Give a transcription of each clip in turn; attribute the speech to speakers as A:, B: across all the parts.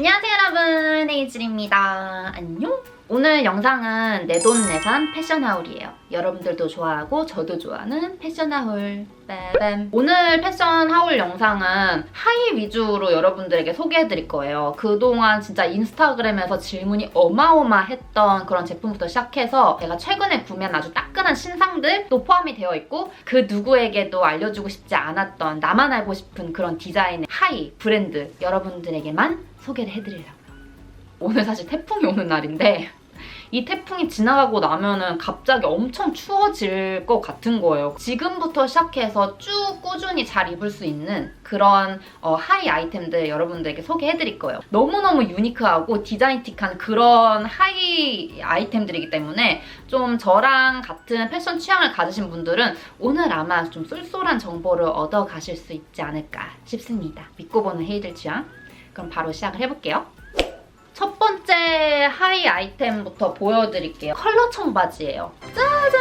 A: 안녕하세요 여러분. 헤이즐입니다. 안녕. 오늘 영상은 내돈내산 패션하울이에요. 여러분들도 좋아하고 저도 좋아하는 패션하울. 빠밤 오늘 패션하울 영상은 하이 위주로 여러분들에게 소개해드릴 거예요. 그동안 진짜 인스타그램에서 질문이 어마어마했던 그런 제품부터 시작해서 제가 최근에 구매한 아주 따끈한 신상들도 포함이 되어 있고 그 누구에게도 알려주고 싶지 않았던 나만 알고 싶은 그런 디자인의 하이 브랜드 여러분들에게만 소개를 해드리려고요. 오늘 사실 태풍이 오는 날인데 이 태풍이 지나가고 나면은 갑자기 엄청 추워질 것 같은 거예요. 지금부터 시작해서 쭉 꾸준히 잘 입을 수 있는 그런 어, 하이 아이템들 여러분들에게 소개해 드릴 거예요. 너무너무 유니크하고 디자인틱한 그런 하이 아이템들이기 때문에 좀 저랑 같은 패션 취향을 가지신 분들은 오늘 아마 좀 쏠쏠한 정보를 얻어 가실 수 있지 않을까 싶습니다. 믿고 보는 헤이들 취향. 그럼 바로 시작을 해볼게요. 첫 번째 하이 아이템부터 보여드릴게요. 컬러 청바지예요. 짜잔!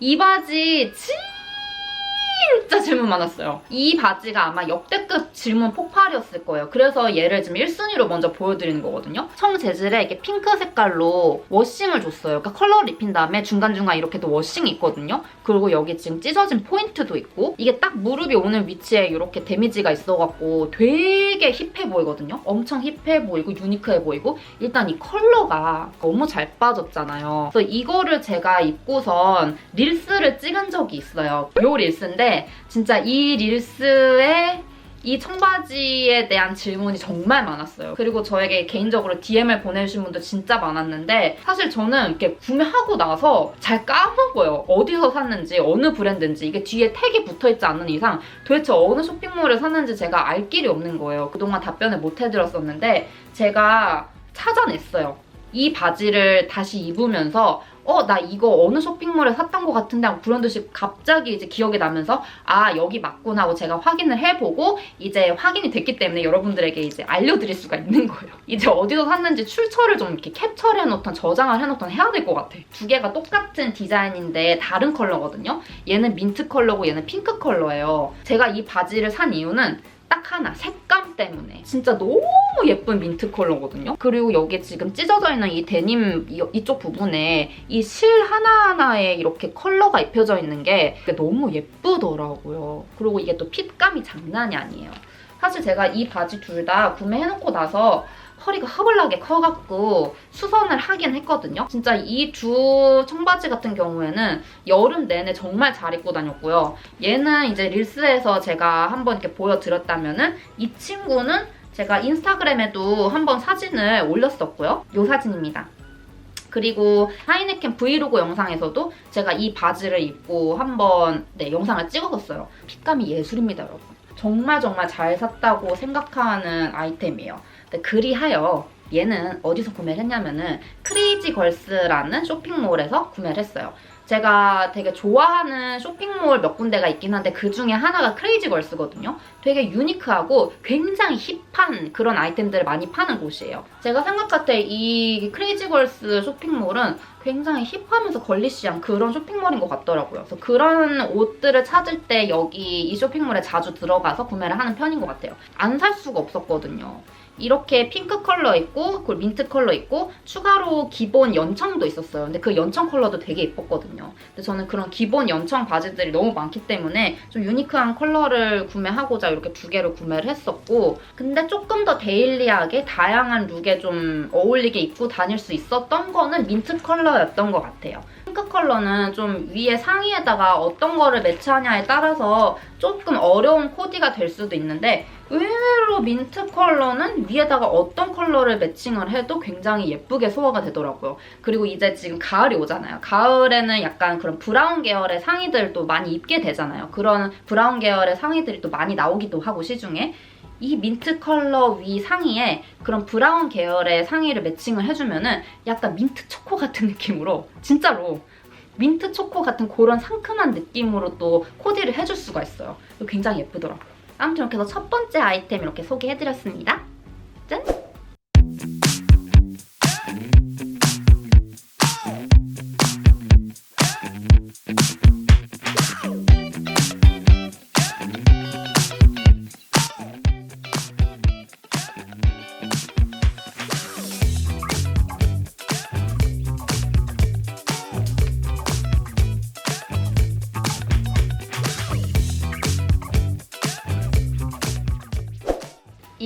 A: 이 바지 진짜 질문 많았어요. 이 바지가 아마 역대급 질문 폭발이었을 거예요. 그래서 얘를 지금 1순위로 먼저 보여드리는 거거든요. 청 재질에 이렇게 핑크 색깔로 워싱을 줬어요. 그러니까 컬러를 입힌 다음에 중간중간 이렇게도 워싱이 있거든요. 그리고 여기 지금 찢어진 포인트도 있고 이게 딱 무릎이 오는 위치에 이렇게 데미지가 있어갖고 되게 힙해 보이거든요. 엄청 힙해 보이고 유니크해 보이고 일단 이 컬러가 너무 잘 빠졌잖아요. 그래서 이거를 제가 입고선 릴스를 찍은 적이 있어요. 요 릴스인데 진짜 이 릴스에 이 청바지에 대한 질문이 정말 많았어요. 그리고 저에게 개인적으로 DM을 보내주신 분도 진짜 많았는데 사실 저는 이렇게 구매하고 나서 잘 까먹어요. 어디서 샀는지 어느 브랜드인지 이게 뒤에 택이 붙어있지 않는 이상 도대체 어느 쇼핑몰에 샀는지 제가 알 길이 없는 거예요. 그동안 답변을 못 해드렸었는데 제가 찾아냈어요. 이 바지를 다시 입으면서 어, 나 이거 어느 쇼핑몰에 샀던 것 같은데 하고 그런 듯이 갑자기 이제 기억이 나면서 아, 여기 맞구나 하고 제가 확인을 해보고 이제 확인이 됐기 때문에 여러분들에게 이제 알려드릴 수가 있는 거예요. 이제 어디서 샀는지 출처를 좀 이렇게 캡처를 해놓던 저장을 해놓던 해야 될 것 같아. 두 개가 똑같은 디자인인데 다른 컬러거든요. 얘는 민트 컬러고 얘는 핑크 컬러예요. 제가 이 바지를 산 이유는 딱 하나 색감 때문에. 진짜 너무 예쁜 민트 컬러거든요? 그리고 여기 지금 찢어져 있는 이 데님 이- 이쪽 부분에 이 실 하나하나에 이렇게 컬러가 입혀져 있는 게 너무 예쁘더라고요. 그리고 이게 또 핏감이 장난이 아니에요. 사실 제가 이 바지 둘 다 구매해놓고 나서 허리가 허벌나게 커갖고 수선을 하긴 했거든요. 진짜 이 두 청바지 같은 경우에는 여름 내내 정말 잘 입고 다녔고요. 얘는 이제 릴스에서 제가 한번 이렇게 보여드렸다면은 이 친구는 제가 인스타그램에도 한번 사진을 올렸었고요. 이 사진입니다. 그리고 하이네켄 브이로그 영상에서도 제가 이 바지를 입고 한번 네, 영상을 찍었었어요. 핏감이 예술입니다, 여러분. 정말 정말 잘 샀다고 생각하는 아이템이에요. 그리하여 얘는 어디서 구매를 했냐면은 크레이지 걸스라는 쇼핑몰에서 구매를 했어요. 제가 되게 좋아하는 쇼핑몰 몇 군데가 있긴 한데 그 중에 하나가 크레이지 걸스거든요. 되게 유니크하고 굉장히 힙한 그런 아이템들을 많이 파는 곳이에요. 제가 생각할 때 이 크레이지 걸스 쇼핑몰은 굉장히 힙하면서 걸리시한 그런 쇼핑몰인 것 같더라고요. 그래서 그런 옷들을 찾을 때 여기 이 쇼핑몰에 자주 들어가서 구매를 하는 편인 것 같아요. 안 살 수가 없었거든요. 이렇게 핑크 컬러 있고 그리고 민트 컬러 있고 추가로 기본 연청도 있었어요. 근데 그 연청 컬러도 되게 예뻤거든요. 근데 저는 그런 기본 연청 바지들이 너무 많기 때문에 좀 유니크한 컬러를 구매하고자 이렇게 두 개를 구매를 했었고 근데 조금 더 데일리하게 다양한 룩에 좀 어울리게 입고 다닐 수 있었던 거는 민트 컬러였던 것 같아요. 핑크 컬러는 좀 위에 상의에다가 어떤 거를 매치하냐에 따라서 조금 어려운 코디가 될 수도 있는데 의외로 민트 컬러는 위에다가 어떤 컬러를 매칭을 해도 굉장히 예쁘게 소화가 되더라고요. 그리고 이제 지금 가을이 오잖아요. 가을에는 약간 그런 브라운 계열의 상의들도 많이 입게 되잖아요. 그런 브라운 계열의 상의들이 또 많이 나오기도 하고 시중에. 이 민트 컬러 위 상의에 그런 브라운 계열의 상의를 매칭을 해주면은 약간 민트 초코 같은 느낌으로 진짜로 민트 초코 같은 그런 상큼한 느낌으로 또 코디를 해줄 수가 있어요. 굉장히 예쁘더라고요. 아무튼 이렇게 해서 첫 번째 아이템 이렇게 소개해드렸습니다. 짠!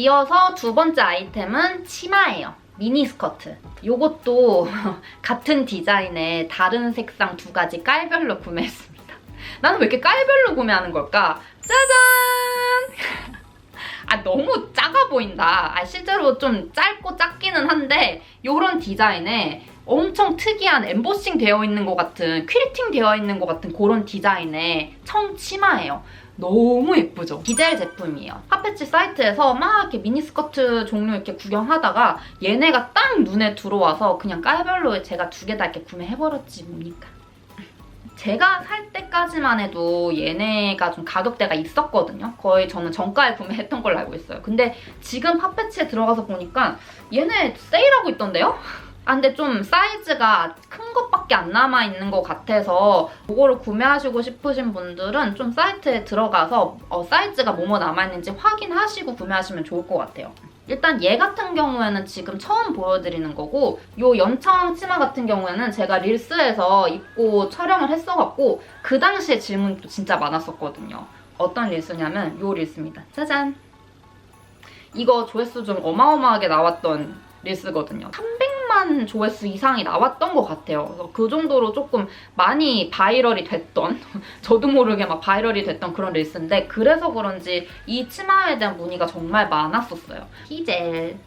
A: 이어서 두 번째 아이템은 치마예요. 미니 스커트. 요것도 같은 디자인의 다른 색상 두 가지 깔별로 구매했습니다. 나는 왜 이렇게 깔별로 구매하는 걸까? 짜잔! 아 너무 작아 보인다. 아 실제로 좀 짧고 작기는 한데 요런 디자인에 엄청 특이한 엠보싱 되어 있는 것 같은 퀼팅 되어 있는 것 같은 그런 디자인의 청치마예요. 너무 예쁘죠? 디젤 제품이에요. 핫패치 사이트에서 막 이렇게 미니스커트 종류 이렇게 구경하다가 얘네가 딱 눈에 들어와서 그냥 깔별로 제가 두 개 다 이렇게 구매해버렸지 뭡니까. 제가 살 때까지만 해도 얘네가 좀 가격대가 있었거든요. 거의 저는 정가에 구매했던 걸로 알고 있어요. 근데 지금 핫패치에 들어가서 보니까 얘네 세일하고 있던데요? 아 근데 좀 사이즈가 큰 것밖에 안 남아 있는 것 같아서 그거를 구매하시고 싶으신 분들은 좀 사이트에 들어가서 어, 사이즈가 뭐뭐 남아 있는지 확인하시고 구매하시면 좋을 것 같아요. 일단 얘 같은 경우에는 지금 처음 보여드리는 거고 요 연청 치마 같은 경우에는 제가 릴스에서 입고 촬영을 했어갖고 그 당시에 질문도 진짜 많았었거든요. 어떤 릴스냐면 요 릴스입니다. 짜잔! 이거 조회수 좀 어마어마하게 나왔던 릴스거든요. 300 만 조회수 이상이 나왔던 것 같아요. 그래서 그 정도로 조금 많이 바이럴이 됐던, 저도 모르게 막 바이럴이 됐던 그런 릴스인데 그래서 그런지 이 치마에 대한 문의가 정말 많았었어요. 히젤.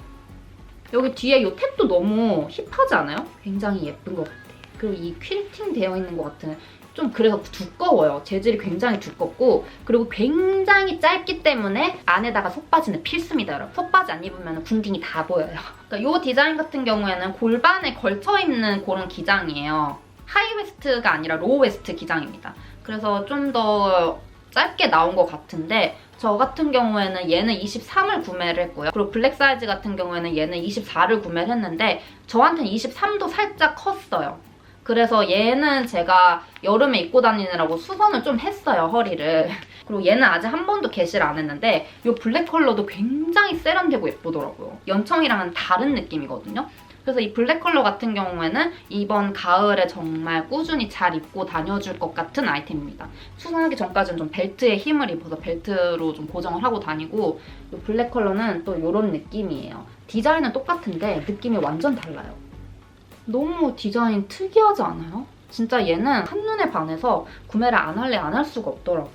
A: 여기 뒤에 이 탭도 너무 힙하지 않아요? 굉장히 예쁜 것 같아. 그리고 이 퀼팅 되어 있는 것 같은 좀 그래서 두꺼워요. 재질이 굉장히 두껍고 그리고 굉장히 짧기 때문에 안에다가 속바지는 필수입니다, 여러분. 속바지 안 입으면 궁딩이 다 보여요. 그러니까 이 디자인 같은 경우에는 골반에 걸쳐 입는 그런 기장이에요. 하이웨스트가 아니라 로우웨스트 기장입니다. 그래서 좀 더 짧게 나온 것 같은데 저 같은 경우에는 얘는 23을 구매를 했고요. 그리고 블랙 사이즈 같은 경우에는 얘는 24를 구매를 했는데 저한테는 23도 살짝 컸어요. 그래서 얘는 제가 여름에 입고 다니느라고 수선을 좀 했어요, 허리를. 그리고 얘는 아직 한 번도 개시를 안 했는데 이 블랙 컬러도 굉장히 세련되고 예쁘더라고요. 연청이랑은 다른 느낌이거든요. 그래서 이 블랙 컬러 같은 경우에는 이번 가을에 정말 꾸준히 잘 입고 다녀줄 것 같은 아이템입니다. 수선하기 전까지는 좀 벨트에 힘을 입어서 벨트로 좀 고정을 하고 다니고 이 블랙 컬러는 또 이런 느낌이에요. 디자인은 똑같은데 느낌이 완전 달라요. 너무 디자인 특이하지 않아요? 진짜 얘는 한눈에 반해서 구매를 안 할래 안 할 수가 없더라고.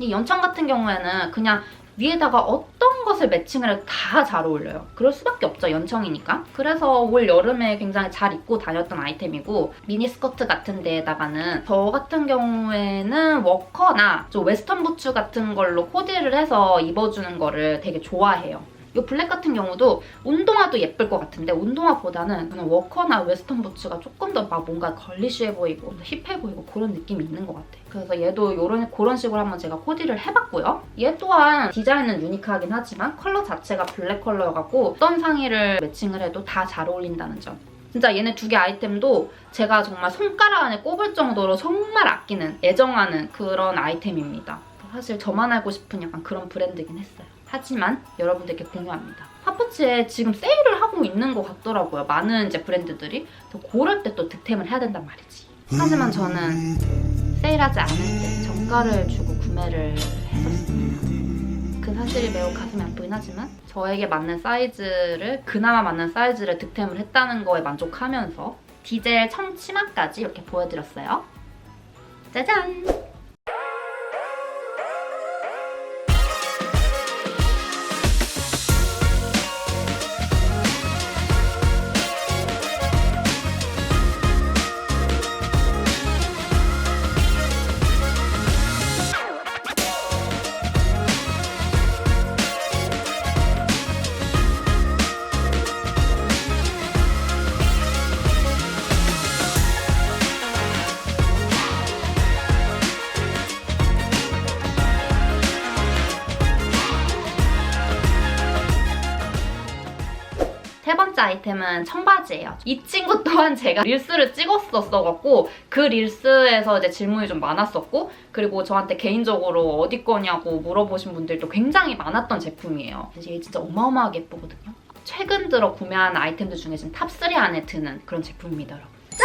A: 이 연청 같은 경우에는 그냥 위에다가 어떤 것을 매칭을 해도 다 잘 어울려요. 그럴 수밖에 없죠, 연청이니까. 그래서 올 여름에 굉장히 잘 입고 다녔던 아이템이고 미니 스커트 같은 데에다가는 저 같은 경우에는 워커나 좀 웨스턴 부츠 같은 걸로 코디를 해서 입어주는 거를 되게 좋아해요. 이 블랙 같은 경우도 운동화도 예쁠 것 같은데 운동화보다는 그냥 워커나 웨스턴 부츠가 조금 더 막 뭔가 걸리쉬해 보이고 힙해 보이고 그런 느낌이 있는 것 같아. 그래서 얘도 이런 그런 식으로 한번 제가 코디를 해봤고요. 얘 또한 디자인은 유니크하긴 하지만 컬러 자체가 블랙 컬러여갖고 어떤 상의를 매칭을 해도 다 잘 어울린다는 점. 진짜 얘네 두 개 아이템도 제가 정말 손가락 안에 꼽을 정도로 정말 아끼는, 애정하는 그런 아이템입니다. 사실 저만 알고 싶은 약간 그런 브랜드긴 했어요. 하지만 여러분들께 공유합니다. 핫포츠에 지금 세일을 하고 있는 것 같더라고요. 많은 이제 브랜드들이. 그래서 그럴 때 또 득템을 해야 된단 말이지. 하지만 저는 세일하지 않을 때 정가를 주고 구매를 했었습니다. 그 사실이 매우 가슴이 아프긴 하지만 저에게 맞는 사이즈를 그나마 맞는 사이즈를 득템을 했다는 거에 만족하면서 디젤 청치마까지 이렇게 보여드렸어요. 짜잔! 아이템은 청바지예요. 이 친구 또한 제가 릴스를 찍었었어갖고 그 릴스에서 이제 질문이 좀 많았었고 그리고 저한테 개인적으로 어디 거냐고 물어보신 분들도 굉장히 많았던 제품이에요. 얘 진짜 어마어마하게 예쁘거든요. 최근 들어 구매한 아이템들 중에 지금 탑3 안에 드는 그런 제품입니다, 여러분. 짜잔!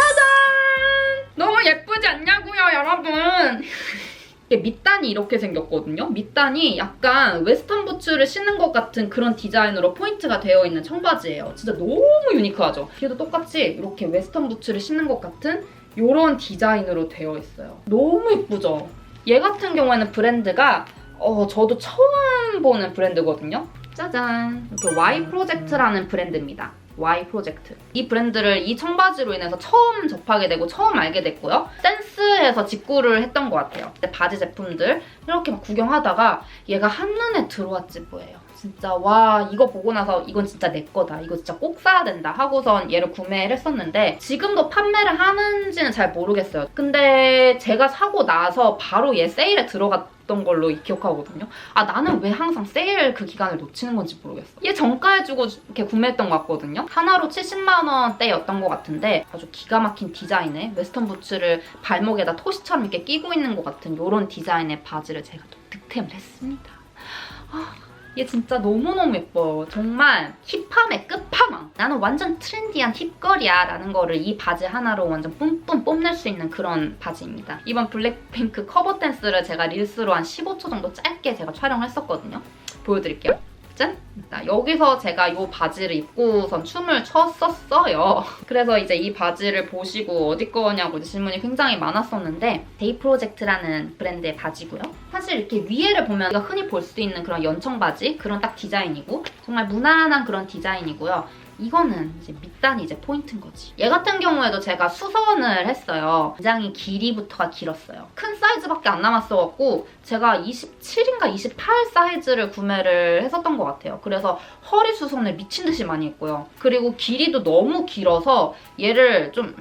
A: 너무 예쁘지 않냐고요, 여러분? 밑단이 이렇게 생겼거든요. 밑단이 약간 웨스턴 부츠를 신는 것 같은 그런 디자인으로 포인트가 되어 있는 청바지예요. 진짜 너무 유니크하죠. 뒤에도 똑같이 이렇게 웨스턴 부츠를 신는 것 같은 이런 디자인으로 되어 있어요. 너무 예쁘죠? 얘 같은 경우에는 브랜드가 어, 저도 처음 보는 브랜드거든요. 짜잔. 이렇게 Y 프로젝트라는 브랜드입니다. Y 프로젝트. 이 브랜드를 이 청바지로 인해서 처음 접하게 되고 처음 알게 됐고요. 센스에서 직구를 했던 것 같아요. 바지 제품들 이렇게 막 구경하다가 얘가 한눈에 들어왔지 뭐예요. 진짜 와 이거 보고 나서 이건 진짜 내 거다. 이거 진짜 꼭 사야 된다 하고선 얘를 구매를 했었는데 지금도 판매를 하는지는 잘 모르겠어요. 근데 제가 사고 나서 바로 얘 세일에 들어갔던 걸로 기억하거든요. 아 나는 왜 항상 세일 그 기간을 놓치는 건지 모르겠어. 얘 정가에 주고 이렇게 구매했던 것 같거든요. 하나로 70만 원대였던 것 같은데 아주 기가 막힌 디자인의 웨스턴 부츠를 발목에다 토시처럼 이렇게 끼고 있는 것 같은 이런 디자인의 바지를 제가 또 득템을 했습니다. 아, 얘 진짜 너무너무 예뻐요. 정말 힙함의 끝판왕. 나는 완전 트렌디한 힙걸이야 라는 거를 이 바지 하나로 완전 뿜뿜 뽐낼 수 있는 그런 바지입니다. 이번 블랙핑크 커버 댄스를 제가 릴스로 한 15초 정도 짧게 제가 촬영을 했었거든요. 보여드릴게요. 짠! 자, 여기서 제가 이 바지를 입고선 춤을 췄었어요. 그래서 이제 이 바지를 보시고 어디 거냐고 질문이 굉장히 많았었는데 데이 프로젝트라는 브랜드의 바지고요. 사실 이렇게 위에를 보면 우리가 흔히 볼 수 있는 그런 연청 바지 그런 딱 디자인이고 정말 무난한 그런 디자인이고요. 이거는 이제 밑단이 이제 포인트인 거지. 얘 같은 경우에도 제가 수선을 했어요. 굉장히 길이부터가 길었어요. 큰 사이즈밖에 안 남았어갖고 제가 27인가 28 사이즈를 구매를 했었던 것 같아요. 그래서 허리 수선을 미친 듯이 많이 했고요. 그리고 길이도 너무 길어서 얘를 좀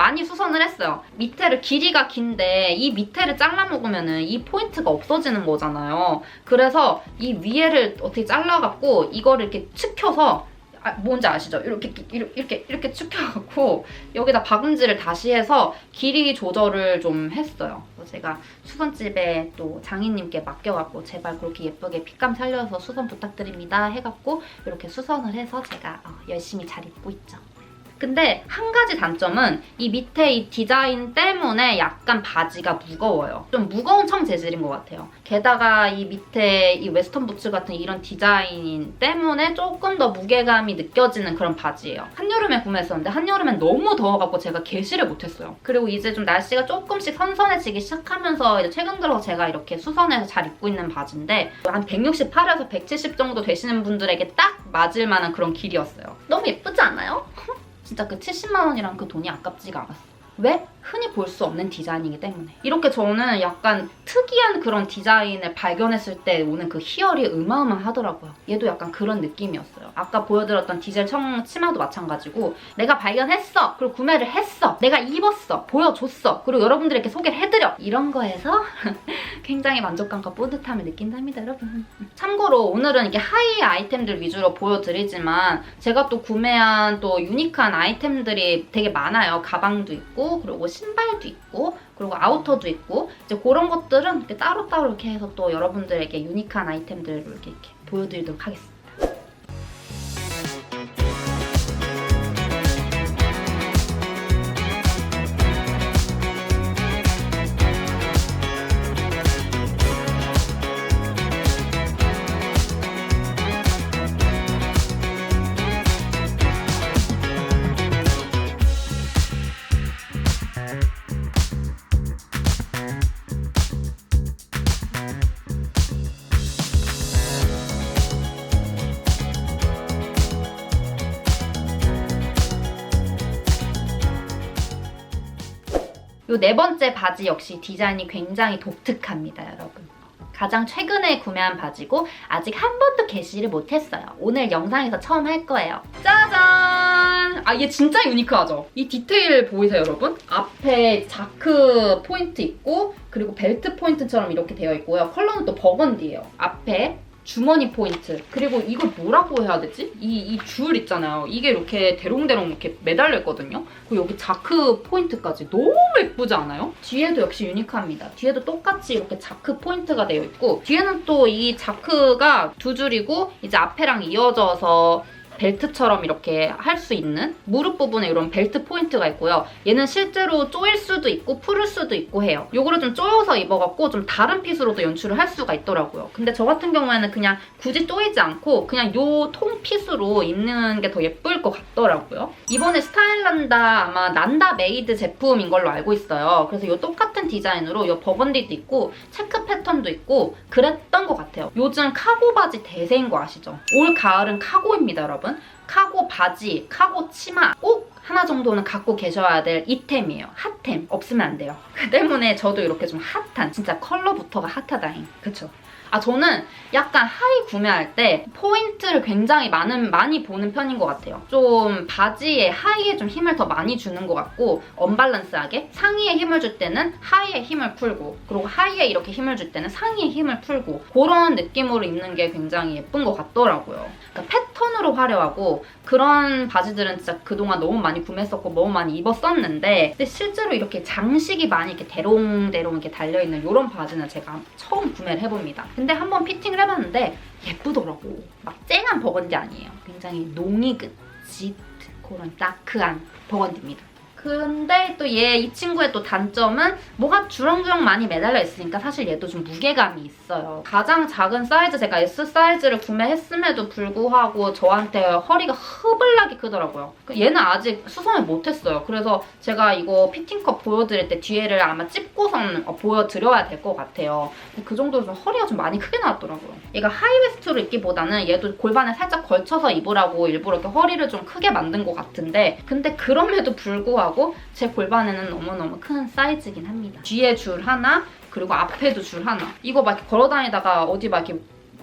A: 많이 수선을 했어요. 밑에를 길이가 긴데 이 밑에를 잘라 먹으면은 이 포인트가 없어지는 거잖아요. 그래서 이 위에를 어떻게 잘라갖고 이거를 이렇게 축혀서 아, 뭔지 아시죠? 이렇게 이렇게 이렇게, 축혀갖고 여기다 박음질을 다시 해서 길이 조절을 좀 했어요. 제가 수선집에 또 장인님께 맡겨갖고 제발 그렇게 예쁘게 핏감 살려서 수선 부탁드립니다 해갖고 이렇게 수선을 해서 제가 어, 열심히 잘 입고 있죠. 근데 한 가지 단점은 이 밑에 이 디자인 때문에 약간 바지가 무거워요. 좀 무거운 청 재질인 것 같아요. 게다가 이 밑에 이 웨스턴 부츠 같은 이런 디자인 때문에 조금 더 무게감이 느껴지는 그런 바지예요. 한여름에 구매했었는데 한여름엔 너무 더워갖고 제가 개시를 못했어요. 그리고 이제 좀 날씨가 조금씩 선선해지기 시작하면서 이제 최근 들어서 제가 이렇게 수선해서 잘 입고 있는 바지인데 한 168에서 170 정도 되시는 분들에게 딱 맞을 만한 그런 길이었어요. 너무 예쁘지 않아요? 진짜 그 70만 원이랑 그 돈이 아깝지가 않았어. 왜? 흔히 볼 수 없는 디자인이기 때문에. 이렇게 저는 약간 특이한 그런 디자인을 발견했을 때 오는 그 희열이 어마어마하더라고요. 얘도 약간 그런 느낌이었어요. 아까 보여드렸던 디젤 청 치마도 마찬가지고 내가 발견했어. 그리고 구매를 했어. 내가 입었어. 보여줬어. 그리고 여러분들에게 소개를 해드려. 이런 거에서 굉장히 만족감과 뿌듯함을 느낀답니다, 여러분. 참고로 오늘은 이렇게 하이 아이템들 위주로 보여드리지만 제가 또 구매한 또 유니크한 아이템들이 되게 많아요. 가방도 있고 그리고 신발도 있고 그리고 아우터도 있고 이제 그런 것들은 이렇게 따로따로 이렇게 해서 또 여러분들에게 유니크한 아이템들을 이렇게, 이렇게 보여드리도록 하겠습니다. 요네 번째 바지 역시 디자인이 굉장히 독특합니다, 여러분. 가장 최근에 구매한 바지고 아직 한 번도 게시를 못했어요. 오늘 영상에서 처음 할 거예요. 짜잔! 아, 얘 진짜 유니크하죠? 이 디테일 보이세요, 여러분? 앞에 자크 포인트 있고 그리고 벨트 포인트처럼 이렇게 되어 있고요. 컬러는 또 버건디예요. 앞에 주머니 포인트 그리고 이걸 뭐라고 해야 되지? 이줄 있잖아요 이게 이렇게 대롱대롱 이렇게 매달려 있거든요 그리고 여기 자크 포인트까지 너무 예쁘지 않아요? 뒤에도 역시 유니크합니다 뒤에도 똑같이 이렇게 자크 포인트가 되어 있고 뒤에는 또 이 자크가 두 줄이고 이제 앞에랑 이어져서 벨트처럼 이렇게 할 수 있는 무릎 부분에 이런 벨트 포인트가 있고요. 얘는 실제로 조일 수도 있고 풀을 수도 있고 해요. 요거를 좀 조여서 입어갖고 좀 다른 핏으로도 연출을 할 수가 있더라고요. 근데 저 같은 경우에는 그냥 굳이 조이지 않고 그냥 요 통 핏으로 입는 게 더 예쁠 것 같더라고요. 이번에 스타일난다 아마 난다 메이드 제품인 걸로 알고 있어요. 그래서 요 똑같은 디자인으로 요 버건디도 있고 체크 패턴도 있고 그랬던 것 같아요. 요즘 카고 바지 대세인 거 아시죠? 올 가을은 카고입니다, 여러분. 카고 바지, 카고 치마 꼭 하나 정도는 갖고 계셔야 될 이템이에요. 핫템. 없으면 안 돼요. 그 때문에 저도 이렇게 좀 핫한, 진짜 컬러부터가 핫하다잉. 그쵸? 아, 저는 약간 하의 구매할 때 포인트를 굉장히 많은, 많이 보는 편인 것 같아요. 좀 바지에 하의에 좀 힘을 더 많이 주는 것 같고, 언밸런스하게 상의에 힘을 줄 때는 하의에 힘을 풀고, 그리고 하의에 이렇게 힘을 줄 때는 상의에 힘을 풀고, 그런 느낌으로 입는 게 굉장히 예쁜 것 같더라고요. 그러니까 패턴으로 화려하고, 그런 바지들은 진짜 그동안 너무 많이 구매했었고 너무 많이 입었었는데 근데 실제로 이렇게 장식이 많이 이렇게 대롱대롱 이렇게 달려있는 이런 바지는 제가 처음 구매를 해봅니다. 근데 한번 피팅을 해봤는데 예쁘더라고. 막 쨍한 버건디 아니에요. 굉장히 농익은 짙은 그런 다크한 버건디입니다. 근데 또 얘 이 친구의 또 단점은 뭐가 주렁주렁 많이 매달려 있으니까 사실 얘도 좀 무게감이 있어요. 가장 작은 사이즈 제가 S 사이즈를 구매했음에도 불구하고 저한테 허리가 흐블나게 크더라고요. 그 얘는 아직 수선을 못했어요. 그래서 제가 이거 피팅컷 보여드릴 때 뒤에를 아마 찝고선 어, 보여드려야 될 것 같아요. 그 정도로 좀 허리가 좀 많이 크게 나왔더라고요. 얘가 하이웨스트로 입기보다는 얘도 골반에 살짝 걸쳐서 입으라고 일부러 이렇게 허리를 좀 크게 만든 것 같은데 근데 그럼에도 불구하고 제 골반에는 너무너무 큰 사이즈긴 합니다. 뒤에 줄 하나 그리고 앞에도 줄 하나 이거 막 걸어다니다가 어디 막 이렇게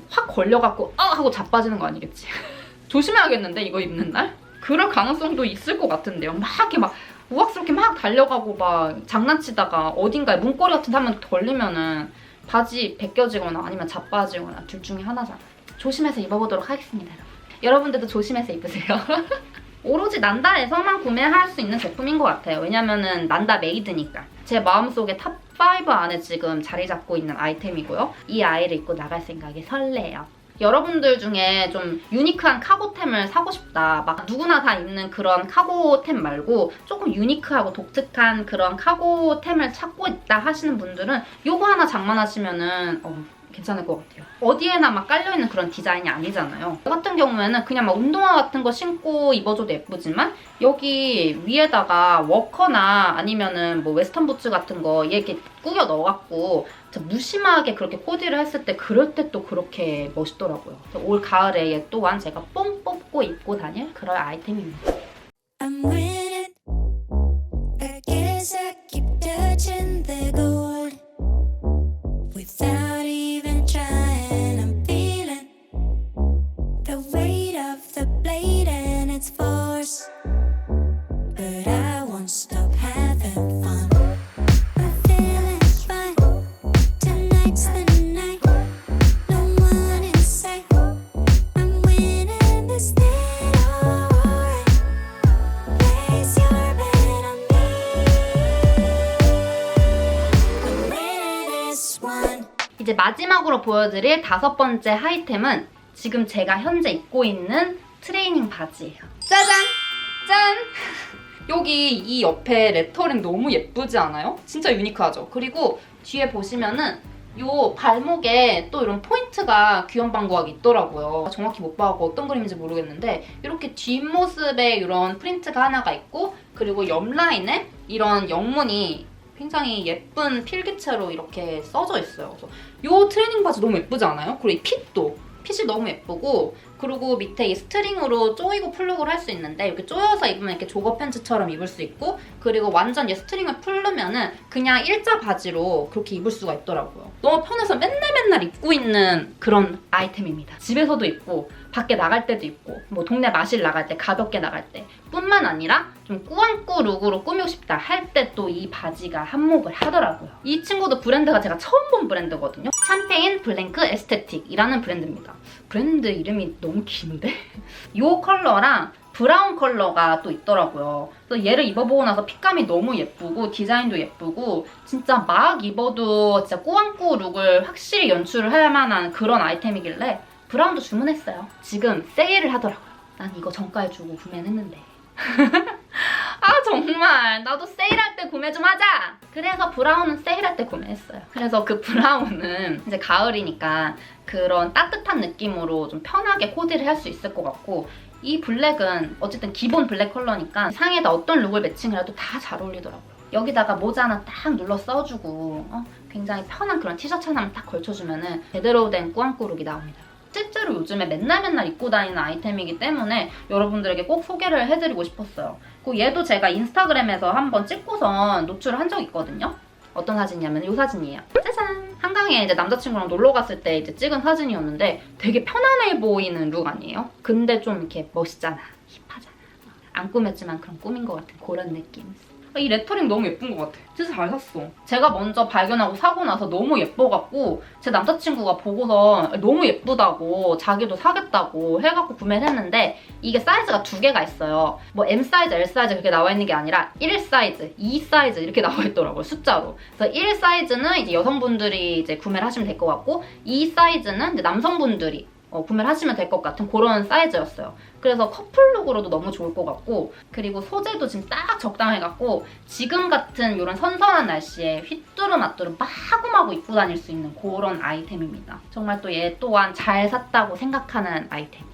A: 확 걸려갖고 아 하고 자빠지는 거 아니겠지? 조심해야겠는데 이거 입는 날? 그럴 가능성도 있을 것 같은데요. 막 이렇게 막 우악스럽게 막 달려가고 막 장난치다가 어딘가에 문고리 같은 데 한번 걸리면은 바지 벗겨지거나 아니면 자빠지거나 둘 중에 하나잖아. 조심해서 입어보도록 하겠습니다, 여러분. 여러분들도 조심해서 입으세요. 오로지 난다에서만 구매할 수 있는 제품인 것 같아요. 왜냐면은 난다 메이드니까. 제 마음속에 탑5 안에 지금 자리 잡고 있는 아이템이고요. 이 아이를 입고 나갈 생각에 설레요. 여러분들 중에 좀 유니크한 카고템을 사고 싶다. 막 누구나 다 입는 그런 카고템 말고 조금 유니크하고 독특한 그런 카고템을 찾고 있다 하시는 분들은 요거 하나 장만하시면은 어, 괜찮을 것 같아요. 어디에나 막 깔려있는 그런 디자인이 아니잖아요. 저 같은 경우에는 그냥 막 운동화 같은 거 신고 입어줘도 예쁘지만 여기 위에다가 워커나 아니면은 뭐 웨스턴 부츠 같은 거 이렇게 꾸겨 넣어갖고 무심하게 그렇게 코디를 했을 때 그럴 때 또 그렇게 멋있더라고요. 올 가을에 얘 또한 제가 뽕 뽑고 입고 다닐 그럴 아이템입니다.
B: I'm winning. I guess I keep touching the gold
A: 보여드릴 다섯 번째 하이템은 지금 제가 현재 입고 있는 트레이닝 바지예요. 짜잔! 짠! 여기 이 옆에 레터링 너무 예쁘지 않아요? 진짜 유니크하죠? 그리고 뒤에 보시면은 요 발목에 또 이런 포인트가 귀염방구하게 있더라고요. 정확히 못 봐갖고 어떤 그림인지 모르겠는데 이렇게 뒷모습에 이런 프린트가 하나가 있고 그리고 옆 라인에 이런 영문이 굉장히 예쁜 필기체로 이렇게 써져 있어요. 그래서 요 트레이닝 바지 너무 예쁘지 않아요? 그리고 이 핏도 핏이 너무 예쁘고 그리고 밑에 이 스트링으로 조이고 풀룩을 할 수 있는데 이렇게 조여서 입으면 이렇게 조거 팬츠처럼 입을 수 있고 그리고 완전 얘 스트링을 풀르면은 그냥 일자 바지로 그렇게 입을 수가 있더라고요. 너무 편해서 맨날 맨날 입고 있는 그런 아이템입니다. 집에서도 입고 밖에 나갈 때도 입고 뭐 동네 마실 나갈 때 가볍게 나갈 때 뿐만 아니라 좀 꾸안꾸 룩으로 꾸미고 싶다 할 때 또 이 바지가 한몫을 하더라고요. 이 친구도 브랜드가 제가 처음 본 브랜드거든요. 샴페인 블랭크 에스테틱이라는 브랜드입니다. 브랜드 이름이 너무 긴데? 이 컬러랑 브라운 컬러가 또 있더라고요. 그래서 얘를 입어보고 나서 핏감이 너무 예쁘고 디자인도 예쁘고 진짜 막 입어도 진짜 꾸안꾸 룩을 확실히 연출을 할 만한 그런 아이템이길래 브라운도 주문했어요. 지금 세일을 하더라고요. 난 이거 정가에 주고 구매는 했는데. 아 정말 나도 세일할 때 구매 좀 하자. 그래서 브라운은 세일할 때 구매했어요. 그래서 그 브라운은 이제 가을이니까 그런 따뜻한 느낌으로 좀 편하게 코디를 할 수 있을 것 같고 이 블랙은 어쨌든 기본 블랙 컬러니까 상에다 어떤 룩을 매칭을 해도 다 잘 어울리더라고요. 여기다가 모자 하나 딱 눌러 써주고 어? 굉장히 편한 그런 티셔츠 하나만 딱 걸쳐주면 은 제대로 된 꾸안꾸룩이 나옵니다. 실제로 요즘에 맨날 맨날 입고 다니는 아이템이기 때문에 여러분들에게 꼭 소개를 해드리고 싶었어요. 그 얘도 제가 인스타그램에서 한번 찍고선 노출을 한 적이 있거든요. 어떤 사진이냐면 이 사진이에요. 짜잔! 한강에 이제 남자친구랑 놀러 갔을 때 이제 찍은 사진이었는데 되게 편안해 보이는 룩 아니에요? 근데 좀 이렇게 멋있잖아. 힙하잖아. 안 꾸몄지만 그런 꾸민 것 같은 그런 느낌. 아, 이 레터링 너무 예쁜 것 같아. 진짜 잘 샀어. 제가 먼저 발견하고 사고 나서 너무 예뻐갖고 제 남자친구가 보고서 너무 예쁘다고 자기도 사겠다고 해갖고 구매를 했는데 이게 사이즈가 두 개가 있어요. 뭐 M 사이즈, L 사이즈 그렇게 나와 있는 게 아니라 1 사이즈, 2 사이즈 이렇게 나와 있더라고요. 숫자로. 그래서 1 사이즈는 이제 여성분들이 이제 구매를 하시면 될 것 같고 2 사이즈는 이제 남성분들이 어, 구매를 하시면 될 것 같은 그런 사이즈였어요. 그래서 커플룩으로도 너무 좋을 것 같고 그리고 소재도 지금 딱 적당해갖고 지금 같은 이런 선선한 날씨에 휘뚜루마뚜루 마구마구 입고 다닐 수 있는 그런 아이템입니다. 정말 또 얘 또한 잘 샀다고 생각하는 아이템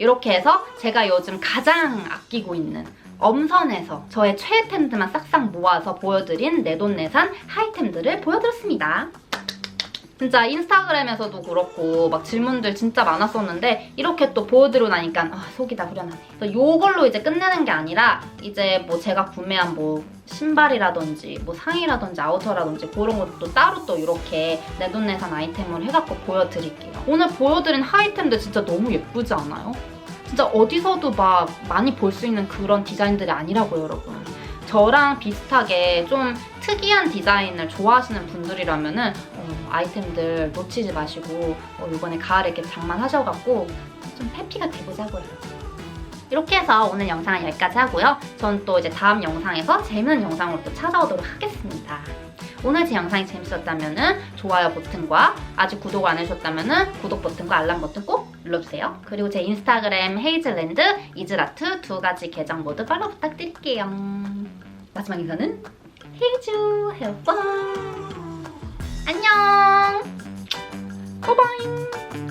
A: 이렇게 해서 제가 요즘 가장 아끼고 있는 엄선에서 저의 최애 템들만 싹싹 모아서 보여드린 내돈내산 하이템들을 보여드렸습니다. 진짜 인스타그램에서도 그렇고 막 질문들 진짜 많았었는데 이렇게 또 보여드리고 나니까 아, 속이 다 후련하네. 그래서 요걸로 이제 끝내는 게 아니라 이제 뭐 제가 구매한 뭐 신발이라든지 뭐 상의라든지 아우터라든지 그런 것도 따로 또 이렇게 내 돈 내산 아이템을 해갖고 보여드릴게요. 오늘 보여드린 하이템들 진짜 너무 예쁘지 않아요? 진짜 어디서도 막 많이 볼 수 있는 그런 디자인들이 아니라고요, 여러분. 저랑 비슷하게 좀 특이한 디자인을 좋아하시는 분들이라면은 어, 아이템들 놓치지 마시고 어, 이번에 가을에 이렇게 장만하셔갖고 좀 해피가 돼보자고요. 이렇게 해서 오늘 영상은 여기까지 하고요. 전 또 이제 다음 영상에서 재밌는 영상으로 또 찾아오도록 하겠습니다. 오늘 제 영상이 재밌었다면 좋아요 버튼과 아직 구독 안 해주셨다면 구독 버튼과 알람 버튼 꼭 눌러주세요. 그리고 제 인스타그램 헤이즐랜드, 이즈라트 두 가지 계정 모두 팔로우 부탁드릴게요. 마지막 인사는 헤이즈 헤어빠 안녕. 바이바이